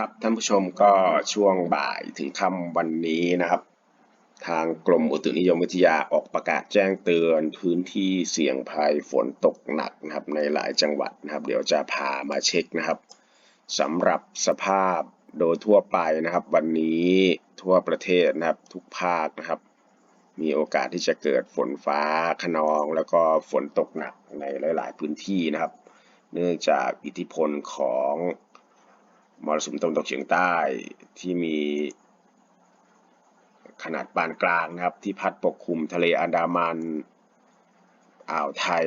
ครับท่านผู้ชมก็ช่วงบ่ายถึงค่ำวันนี้นะครับ ทางกรมอุตุนิยมวิทยาออกประกาศแจ้งเตือนพื้นที่เสี่ยงภัยฝนตกหนักนะครับในหลายจังหวัดนะครับ เดี๋ยวจะพามาเช็คนะครับสำหรับสภาพโดยทั่วไปนะครับ วันนี้ทั่วประเทศนะครับทุกภาคนะครับ มีโอกาสที่จะเกิดฝนฟ้าขนองแล้วก็ฝนตกหนักในหลาย ๆ พื้นที่นะครับ เนื่องจากอิทธิพลของ มรสุมตะวันตกเฉียงใต้ที่มีขนาดปานกลางนะครับ ที่พัดปกคลุมทะเลอันดามันอ่าวไทย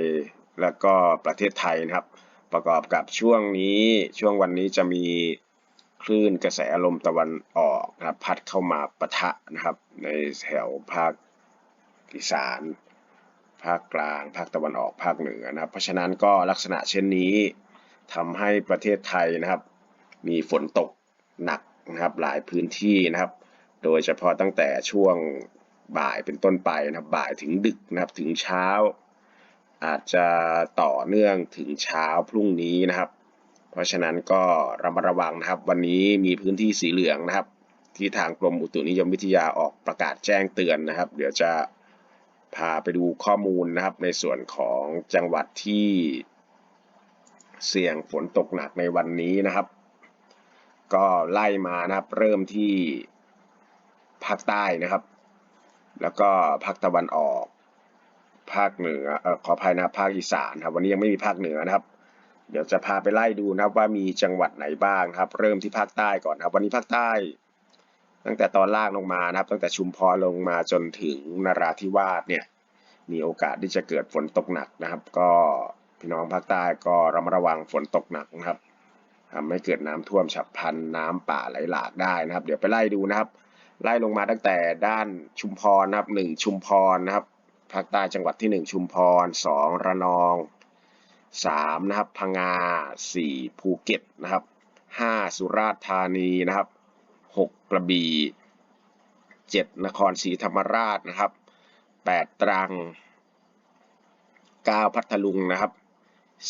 แล้วก็ประเทศไทยนะครับ ประกอบกับช่วงนี้ช่วงวันนี้จะมีคลื่นกระแสลมตะวันออกนะครับพัดเข้ามาปะทะนะครับ ในแถวภาคอีสาน ภาคกลาง ภาคตะวันออกภาคเหนือนะครับ เพราะฉะนั้นก็ลักษณะเช่นนี้ทำให้ประเทศไทยนะครับ มีฝนตกหนักนะครับหลายพื้นที่นะครับ โดยเฉพาะตั้งแต่ช่วงบ่ายเป็นต้นไปนะครับบ่ายถึงดึกนะครับถึงเช้า อาจจะต่อเนื่องถึงเช้าพรุ่งนี้นะครับ เพราะฉะนั้นก็ระมัดระวังนะครับ วันนี้มีพื้นที่สีเหลืองนะครับ ที่ทางกรมอุตุนิยมวิทยาออกประกาศแจ้งเตือนนะครับ เดี๋ยวจะพาไปดูข้อมูลนะครับ ในส่วนของจังหวัดที่เสี่ยงฝนตกหนักในวันนี้นะครับ ก็ไล่มานะครับ เริ่มที่ภาคใต้นะครับ แล้วก็ภาคตะวันออก ภาคเหนือเออขออภัยนะภาคอีสานครับ วันนี้ยังไม่มีภาคเหนือนะครับ เดี๋ยวจะพาไปไล่ดูนะครับว่ามีจังหวัดไหนบ้างครับ เริ่มที่ภาคใต้ก่อนครับ วันนี้ภาคใต้ ตั้งแต่ตอนล่างลงมานะครับ ตั้งแต่ชุมพรลงมาจนถึงนราธิวาสเนี่ย มีโอกาสที่จะเกิดฝนตกหนักนะครับ ก็พี่น้องภาคใต้ก็ระมัดระวังฝนตกหนักนะครับ ทำให้เกิดน้ำท่วมฉับพลันน้ำป่าไหลหลากได้นะครับ เดี๋ยวไปไล่ดูนะครับ ไล่ลงมาตั้งแต่ด้านชุมพรนะครับหนึ่งชุมพรนะครับภาคใต้จังหวัดที่หนึ่งชุมพรสองระนองสามนะครับ พังงาสี่ภูเก็ตนะครับห้าสุราษฎร์ธานีนะครับหกกระบี่เจ็ดนครศรีธรรมราชนะครับแปดตรังเก้าพัทลุงนะครับ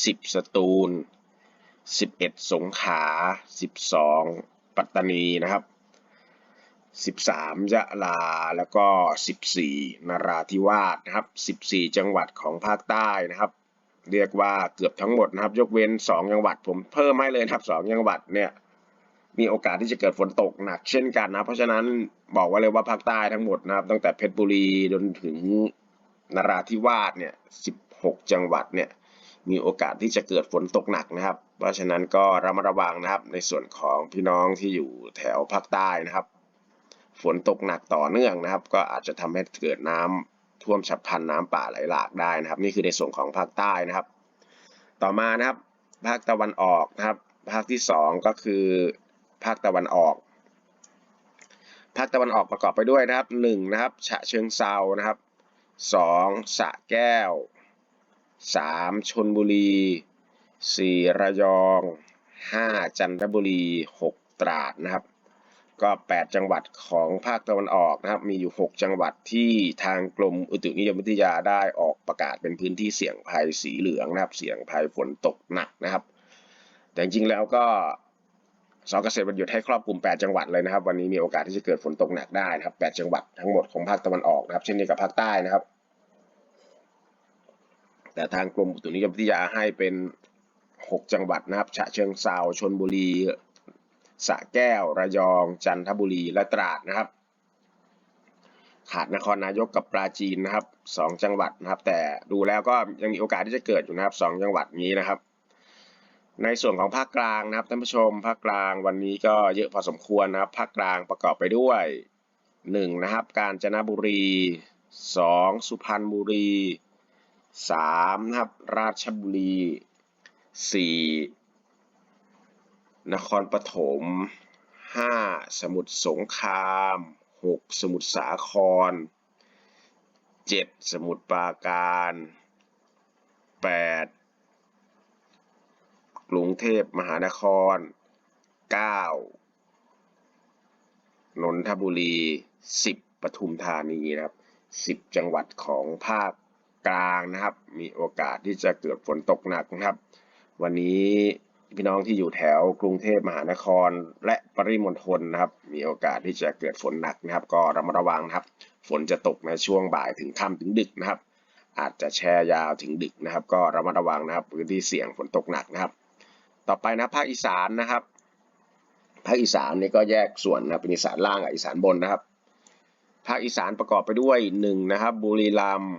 สิบสตูล สิบเอ็ดสงขลาสิบสองปัตตานีนะครับ13ยะลาแล้วก็14นราธิวาสนะครับ14จังหวัดของภาคใต้นะครับ เรียกว่าเกือบทั้งหมดนะครับ ยกเว้น2จังหวัดผมเพิ่มให้เลยนะครับ2จังหวัดเนี่ยมีโอกาสที่จะเกิดฝนตกหนักเช่นกันนะ เพราะฉะนั้นบอกไว่าเลยว่าภาคใต้ทั้งหมดนะครับ ตั้งแต่เพชรบุรีจนถึงนราธิวาสเนี่ย16จังหวัดเนี่ย มีโอกาสที่จะเกิดฝนตกหนักนะครับ เพราะฉะนั้นก็ระมัดระวังนะครับ ในส่วนของพี่น้องที่อยู่แถวภาคใต้นะครับ ฝนตกหนักต่อเนื่องนะครับ ก็อาจจะทำให้เกิดน้ำท่วมฉับพลันน้ำป่าไหลหลากได้นะครับ นี่คือในส่วนของภาคใต้นะครับ ต่อมานะครับภาคตะวันออกนะครับ ภาคที่สองก็คือภาคตะวันออก ภาคตะวันออกประกอบไปด้วยนะครับหนึ่งนะครับฉะเชิงเซานะครับสองสะแก้ว สามชนบุรีสี่ระยองห้าจันทบุรีหกตราดนะครับ ก็ 8 จังหวัดของภาคตะวันออกนะครับ มีอยู่ 6 จังหวัดที่ทางกรมอุตุนิยมวิทยาได้ออกประกาศเป็นพื้นที่เสี่ยงภัยสีเหลืองนะครับ เสี่ยงภัยฝนตกหนักนะครับ แต่จริงๆแล้วก็สเกษตรบรรยุทธ์ให้ครอบคลุม 8 จังหวัดเลยนะครับ วันนี้มีโอกาสที่จะเกิดฝนตกหนักได้นะครับ 8 จังหวัดทั้งหมดของภาคตะวันออกนะครับ เช่นเดียวกับภาคใต้นะครับ แต่ทางกรมอุตุนิยมวิทยาให้เป็น 6 จังหวัดนะครับ ฉะเชิงเซาชลบุรีสระแก้ว ระยอง จันทบุรี และตราดนะครับ ขาดนครนายกกับปราจีนนะครับสองจังหวัดนะครับ แต่ดูแล้วก็ยังมีโอกาสที่จะเกิดอยู่นะครับสองจังหวัดนี้นะครับ ในส่วนของภาคกลางนะครับท่านผู้ชม ภาคกลางวันนี้ก็เยอะพอสมควรนะครับ ภาคกลางประกอบไปด้วยหนึ่งนะครับ กาญจนบุรีสองสุพรรณบุรี สามนะครับ ราชบุรีสี่นครปฐม5สมุทรสงคราม6สมุทรสาคร7สมุทรปราการ8กรุงเทพมหานคร9นนทบุรี10ปทุมธานีนะครับ10จังหวัดของภาค กลางนะครับ มีโอกาสที่จะเกิดฝนตกหนักนะครับ วันนี้พี่น้องที่อยู่แถวกรุงเทพมหานครและปริมณฑลนะครับ มีโอกาสที่จะเกิดฝนหนักนะครับ ก็ระมัดระวังนะครับ ฝนจะตกในช่วงบ่ายถึงค่ำถึงดึกนะครับ อาจจะแช่ยาวถึงดึกนะครับ ก็ระมัดระวังนะครับพื้นที่เสี่ยงฝนตกหนักนะครับ ต่อไปนะภาคอีสานนะครับภาคอีสานนี่ก็แยกส่วนนะเป็นอีสานล่างกับอีสานบนนะครับภาคอีสานประกอบไปด้วยหนึ่งนะครับบุรีรัมย์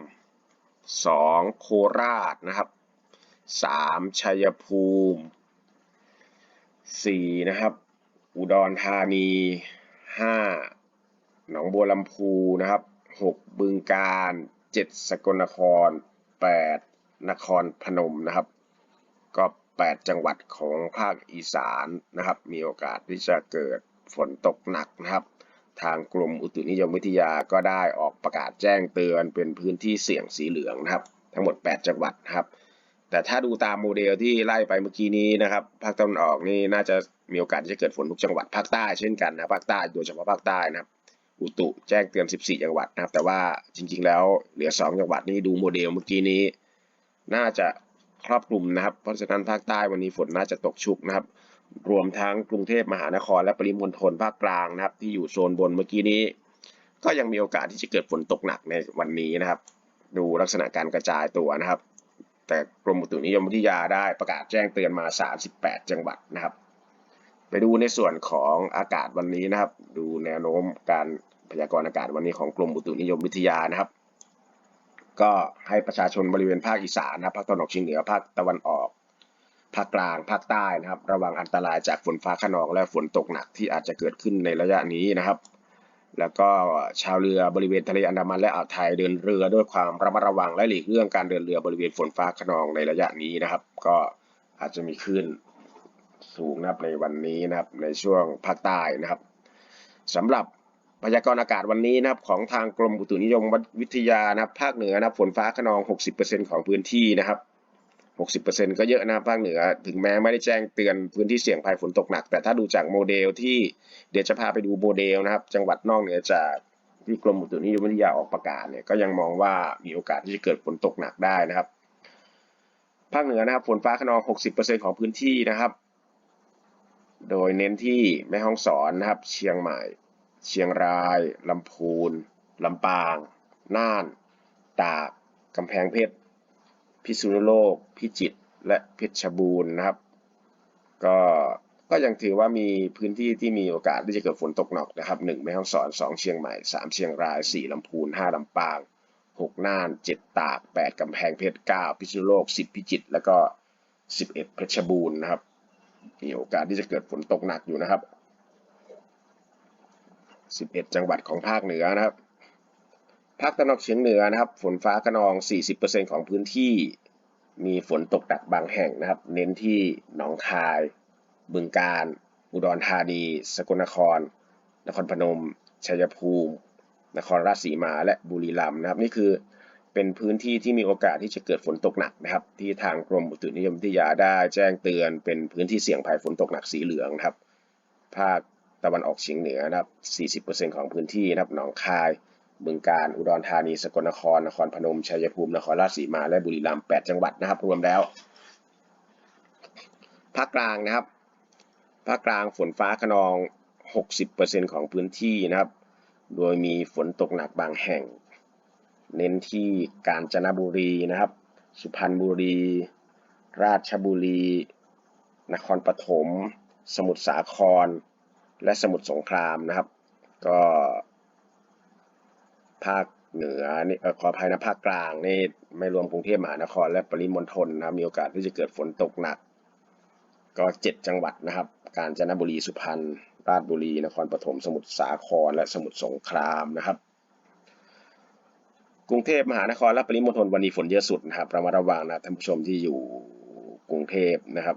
สองโคราชนะครับสามชัยภูมิสี่นะครับ อุดรธานีห้าหนองบัวลำพูนะครับหกบึงกาฬเจ็ดสกลนครแปดนครพนมนะครับ ก็ 8 จังหวัดของภาคอีสานนะครับ มีโอกาสที่จะเกิดฝนตกหนักนะครับ ทางกรมอุตุนิยมวิทยาก็ได้ออกประกาศแจ้งเตือนเป็นพื้นที่เสี่ยงสีเหลืองนะครับ ทั้งหมด 8 จังหวัดนะครับ แต่ถ้าดูตามโมเดลที่ไล่ไปเมื่อกี้นี้นะครับภาคตะวันออกนี่น่าจะมีโอกาสที่จะเกิดฝนทุกจังหวัดภาคใต้เช่นกันนะภาคใต้โดยเฉพาะภาคใต้นะครับอุตุแจ้งเตือน 14 จังหวัดนะครับ แต่ว่าจริง ๆ แล้วเหลือ 2 จังหวัดนี่ดูโมเดลเมื่อกี้นี้ น่าจะครอบคลุมนะครับ เพราะฉะนั้นภาคใต้วันนี้ฝนน่าจะตกชุกนะครับ รวมทั้งกรุงเทพมหานครและปริมณฑลภาคกลางนะครับ ที่อยู่โซนบนเมื่อกี้นี้ ก็ยังมีโอกาสที่จะเกิดฝนตกหนักในวันนี้นะครับ ดูลักษณะการกระจายตัวนะครับ แต่กรมอุตุนิยมวิทยาได้ประกาศแจ้งเตือนมา 38 จังหวัดนะครับ ไปดูในส่วนของอากาศวันนี้นะครับ ดูแนวโน้มการพยากรณ์อากาศวันนี้ของกรมอุตุนิยมวิทยานะครับ ก็ให้ประชาชนบริเวณภาคอีสานนะภาคตะวันออกเฉียงเหนือภาคตะวันออก ภาคกลางภาคใต้นะครับ ระวังอันตรายจากฝนฟ้าขนองและฝนตกหนักที่อาจจะเกิดขึ้นในระยะนี้นะครับ แล้วก็ชาวเรือบริเวณทะเลอันดามันและอ่าวไทยเดินเรือด้วยความระมัดระวังและหลีกเลี่ยงการเดินเรือบริเวณฝนฟ้าขนองในระยะนี้นะครับ ก็อาจจะมีคลื่นสูงนะครับในวันนี้นะครับในช่วงภาคใต้นะครับสำหรับพยากรณ์อากาศวันนี้นะครับของทางกรมอุตุนิยมวิทยานะครับภาคเหนือนะครับฝนฟ้าขนอง 60%ของพื้นที่นะครับ 60%ก็เยอะนะครับภาคเหนือ ถึงแม้ไม่ได้แจ้งเตือนพื้นที่เสี่ยงภัยฝนตกหนัก แต่ถ้าดูจากโมเดลที่เดี๋ยวจะพาไปดูโมเดลนะครับ จังหวัดนอกเหนือจากที่กรมอุตุนิยมวิทยาออกประกาศเนี่ยก็ยังมองว่ามีโอกาสที่จะเกิดฝนตกหนักได้นะครับ ภาคเหนือนะครับฝนฟ้าขนอง 60%ของพื้นที่นะครับ โดยเน้นที่แม่ฮ่องสอนนะครับ เชียงใหม่ เชียงรายลำพูนลำปาง น่าน ตากกำแพงเพชร พิษณุโลก พิจิตรและเพชรบูรณ์นะครับ ก็ก็ยังถือว่ามีพื้นที่ที่มีโอกาสที่จะเกิดฝนตกหนักนะครับ1แม่ฮ่องสอน2เชียงใหม่3เชียงราย4ลำพูน5ลำปาง6น่าน7ตาก8กำแพงเพชร9พิษณุโลก10พิจิตรแล้วก็11เพชรบูรณ์นะครับ มีโอกาสที่จะเกิดฝนตกหนักอยู่นะครับ11จังหวัดของภาคเหนือนะครับ ภาคตะวันออกเฉียงเหนือนะครับ ฝนฟ้าขนอง 40%ของพื้นที่ มีฝนตกหนักบางแห่งนะครับ เน้นที่หนองคาย บึงกาฬอุดรธานี สกลนคร นครพนม ชัยภูมิ นครราชสีมา และบุรีรัมย์นะครับ นี่คือเป็นพื้นที่ที่มีโอกาสที่จะเกิดฝนตกหนักนะครับ ที่ทางกรมอุตุนิยมวิทยาได้แจ้งเตือน เป็นพื้นที่เสี่ยงภัยฝนตกหนักสีเหลืองนะครับ ภาคตะวันออกเฉียงเหนือนะครับ 40%ของพื้นที่นะครับ หนองคาย บึงกาฬอุดรธานี สกลนคร นครพนม ชัยภูมิ นครราชสีมา และบุรีรัมย์ 8 จังหวัดนะครับ รวมแล้ว ภาคกลางนะครับ ภาคกลางฝนฟ้าขนอง 60%ของพื้นที่นะครับ โดยมีฝนตกหนักบางแห่ง เน้นที่กาญจนบุรีนะครับ สุพรรณบุรี ราชบุรี นครปฐม สมุทรสาคร และสมุทรสงครามนะครับ ก็ ภาคเหนือนี่ขออภัยนะภาคกลางนี่ไม่รวมกรุงเทพมหานคร และปริมณฑลนะครับมีโอกาสที่จะเกิดฝนตกหนัก ก็ 7 จังหวัดนะครับ กาญจนบุรีสุพรรณราชบุรี นครปฐมสมุทรสาคร และสมุทรสงครามนะครับ กรุงเทพมหานครและปริมณฑลวันนี้ฝนเยอะสุดนะครับระมัดระวังนะท่านผู้ชมที่อยู่กรุงเทพนะครับ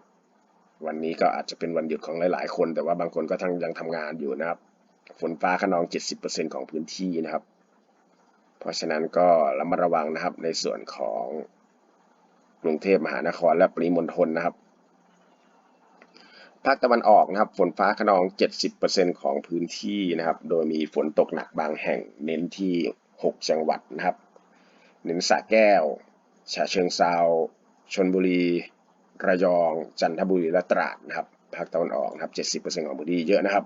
วันนี้ก็อาจจะเป็นวันหยุดของหลาย ๆ คน แต่ว่าบางคนก็ทั้งยังทำงานอยู่นะครับฝนฟ้าขนอง 70%ของพื้นที่นะครับ เพราะฉะนั้นก็ระมัดระวังนะครับในส่วนของกรุงเทพมหานครและปริมณฑลนะครับ ภาคตะวันออกนะครับ ฝนฟ้าขนอง 70%ของพื้นที่นะครับ โดยมีฝนตกหนักบางแห่งเน้นที่ 6 จังหวัดนะครับ เน้นสระแก้ว ฉะเชิงเซาชลบุรี ระยอง จันทบุรี และตราดนะครับ ภาคตะวันออกนะครับ 70%ของพื้นที่เยอะนะครับ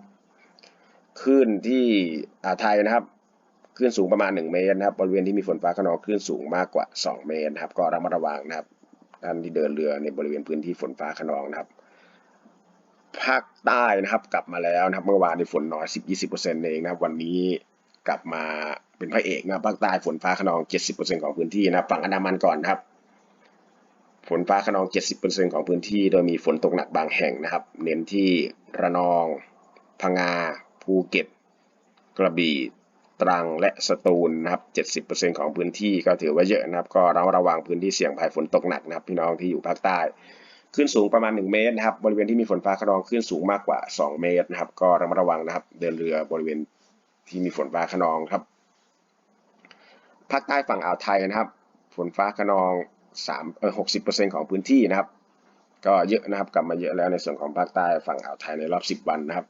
คลื่นที่อ่าวไทยนะครับ คลื่นสูงประมาณ 1 เมตรนะครับบริเวณที่มีฝนฟ้าขนองคลื่นสูงมากกว่า 2 เมตรนะครับ ก็ระมัดระวังนะครับท่านที่เดินเรือในบริเวณพื้นที่ฝนฟ้าขนองนะครับ ภาคใต้นะครับกลับมาแล้วนะครับเมื่อวานในฝนน้อย 10-20%เองนะครับ วันนี้กลับมาเป็นพระเอกนะภาคใต้ฝนฟ้าขนอง 70%ของพื้นที่นะฝั่งอันดามันก่อนนะครับ ฝนฟ้าขนอง 70%ของพื้นที่ โดยมีฝนตกหนักบางแห่งนะครับ เน้นที่ระนอง พังงาภูเก็ต กระบี่ ตรังและสตูลนะครับ 70%ของพื้นที่ก็ถือว่าเยอะนะครับ ก็เราระวังพื้นที่เสี่ยงภัยฝนตกหนักนะครับ พี่น้องที่อยู่ภาคใต้คลื่นสูงประมาณ 1 เมตรนะครับ บริเวณที่มีฝนฟ้าขนองคลื่นสูงมากกว่า 2 เมตรนะครับ ก็ระมัดระวังนะครับ เดินเรือบริเวณที่มีฝนฟ้าขนองครับ ภาคใต้ฝั่งอ่าวไทยนะครับ ฝนฟ้าขนอง3เออ60%ของพื้นที่นะครับ ก็เยอะนะครับ กลับมาเยอะแล้วในส่วนของภาคใต้ฝั่งอ่าวไทยในรอบ 10 วันนะครับ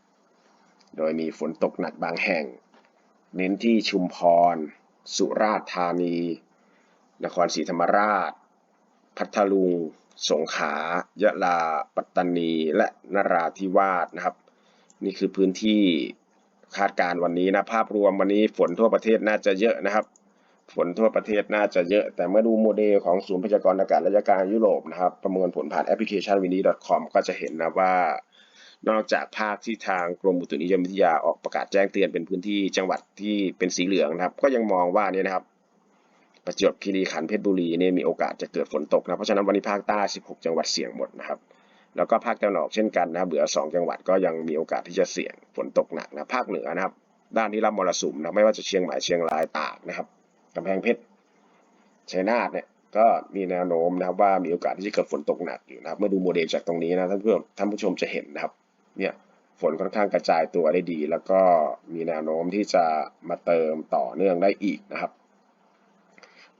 โดยมีฝนตกหนักบางแห่ง เน้นที่ชุมพร สุราษฎร์ธานี นครศรีธรรมราช พัทลุง สงขลายะลา ปัตตานี และนราธิวาสนะครับ นี่คือพื้นที่คาดการณ์วันนี้นะภาพรวมวันนี้ฝนทั่วประเทศน่าจะเยอะนะครับ ฝนทั่วประเทศน่าจะเยอะ แต่เมื่อดูโมเดลของศูนย์พยากรณ์อากาศระยะกลางยุโรปนะครับ ประเมินผลผ่านแอปพลิเคชัน w i n d y c o m ก็จะเห็นนะว่า นอกจากภาคที่ทางกรมอุตุนิยมวิทยาออกประกาศแจ้งเตือนเป็นพื้นที่จังหวัดที่เป็นสีเหลืองนะครับ ก็ยังมองว่าเนี่ยนะครับ ประจวบคีรีขันธ์เพชรบุรีเนี่ยมีโอกาสจะเกิดฝนตกนะเพราะฉะนั้นวันนี้ภาคใต้ 16 จังหวัดเสี่ยงหมดนะครับแล้วก็ภาคตะวันออกเช่นกันนะครับเหลือ2จังหวัดก็ยังมีโอกาสที่จะเสี่ยงฝนตกหนักนะภาคเหนือนะครับ ด้านที่รับมรสุมนะไม่ว่าจะเชียงใหม่เชียงรายตากนะครับกำแพงเพชรชัยนาทเนี่ยก็มีแนวโน้มนะครับว่ามีโอกาสที่จะเกิดฝนตกหนักอยู่นะครับเมื่อดูโมเดลจากตรงนี้นะท่านผู้ชมท่านผู้ชมจะเห็นนะครับ เนี่ยฝนค่อนข้างกระจายตัวได้ดี แล้วก็มีแนวโน้มที่จะมาเติมต่อเนื่องได้อีกนะครับ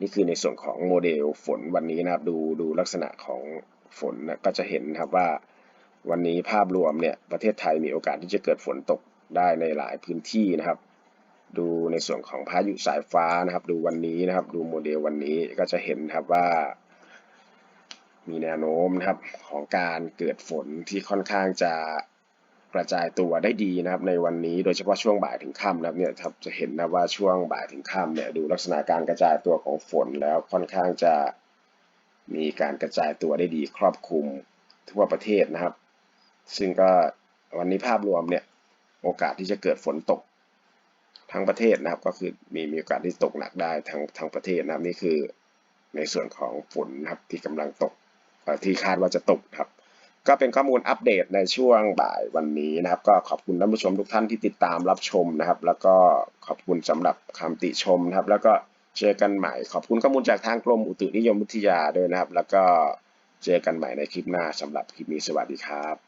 นี่คือในส่วนของโมเดลฝนวันนี้นะครับดูดูลักษณะของฝนนะก็จะเห็นนะครับว่าวันนี้ภาพรวมเนี่ยประเทศไทยมีโอกาสที่จะเกิดฝนตกได้ในหลายพื้นที่นะครับ ดูในส่วนของพายุสายฟ้านะครับ ดูวันนี้นะครับ ดูโมเดลวันนี้ก็จะเห็นครับว่า มีแนวโน้มนะครับของการเกิดฝนที่ค่อนข้างจะ กระจายตัวได้ดีนะครับในวันนี้โดยเฉพาะช่วงบ่ายถึงค่ำนะครับเนี่ยครับจะเห็นนะว่าช่วงบ่ายถึงค่ำเนี่ยดูลักษณะการกระจายตัวของฝนแล้วค่อนข้างจะมีการกระจายตัวได้ดีครอบคลุมทั่วประเทศนะครับ ซึ่งก็วันนี้ภาพรวมเนี่ยโอกาสที่จะเกิดฝนตกทั้งประเทศนะครับก็คือมีมีโอกาสที่ตกหนักได้ทั้งทั้งประเทศนะครับนี่คือในส่วนของฝนนะครับที่กำลังตกเอ่อที่คาดว่าจะตกครับ ก็เป็นข้อมูลอัปเดตในช่วงบ่ายวันนี้นะครับ ก็ขอบคุณท่านผู้ชมทุกท่านที่ติดตามรับชมนะครับ แล้วก็ขอบคุณสำหรับคำติชมนะครับ แล้วก็เจอกันใหม่ ขอบคุณข้อมูลจากทางกรมอุตุนิยมวิทยาด้วยนะครับ แล้วก็เจอกันใหม่ในคลิปหน้าสำหรับคลิปนี้สวัสดีครับ